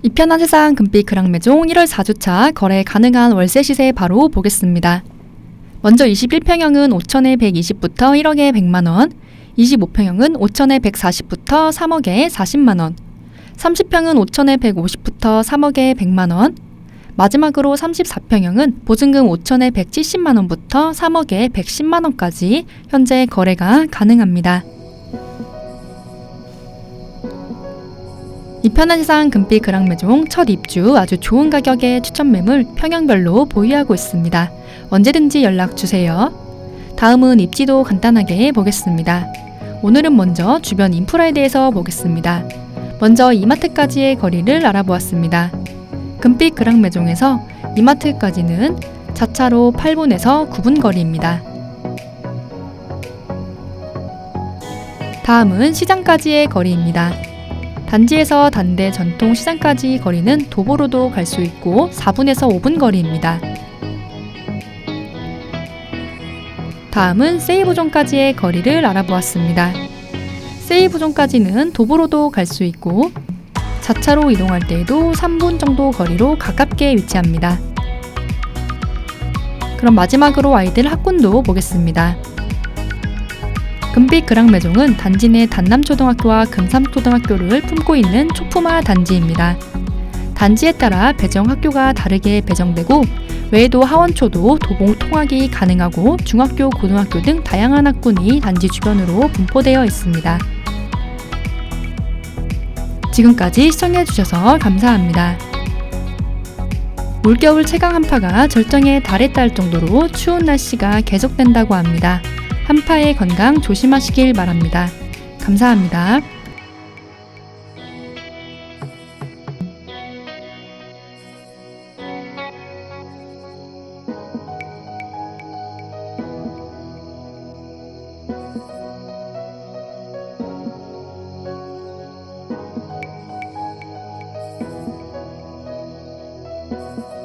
이편한 세상 금빛 그랑매종 1월 4주차 거래 가능한 월세 시세 바로 보겠습니다. 먼저 21평형은 5천에 120부터 1억에 100만원, 25평형은 5천에 140부터 3억에 40만원, 30평은 5천에 150부터 3억에 100만원, 마지막으로 34평형은 보증금 5천에 170만원부터 3억에 110만원까지 현재 거래가 가능합니다. 이편한 세상 금빛 그랑매종 첫 입주 아주 좋은 가격의 추천 매물 평형별로 보유하고 있습니다. 언제든지 연락 주세요. 다음은 입지도 간단하게 보겠습니다. 오늘은 먼저 주변 인프라에 대해서 보겠습니다. 먼저 이마트까지의 거리를 알아보았습니다. 금빛 그랑매종에서 이마트까지는 자차로 8분에서 9분 거리입니다. 다음은 시장까지의 거리입니다. 단지에서 단대 전통 시장까지 거리는 도보로도 갈 수 있고 4분에서 5분 거리입니다. 다음은 세이브존까지의 거리를 알아보았습니다. 세이브존까지는 도보로도 갈 수 있고 자차로 이동할 때에도 3분 정도 거리로 가깝게 위치합니다. 그럼 마지막으로 아이들 학군도 보겠습니다. 금빛 그랑매종은 단지 내 단남초등학교와 금삼초등학교를 품고 있는 초품화 단지입니다. 단지에 따라 배정 학교가 다르게 배정되고 외에도 하원초도 도봉 통학이 가능하고 중학교, 고등학교 등 다양한 학군이 단지 주변으로 분포되어 있습니다. 지금까지 시청해주셔서 감사합니다. 올겨울 최강 한파가 절정에 달했다 정도로 추운 날씨가 계속된다고 합니다. 한파의 건강 조심하시길 바랍니다. 감사합니다. thank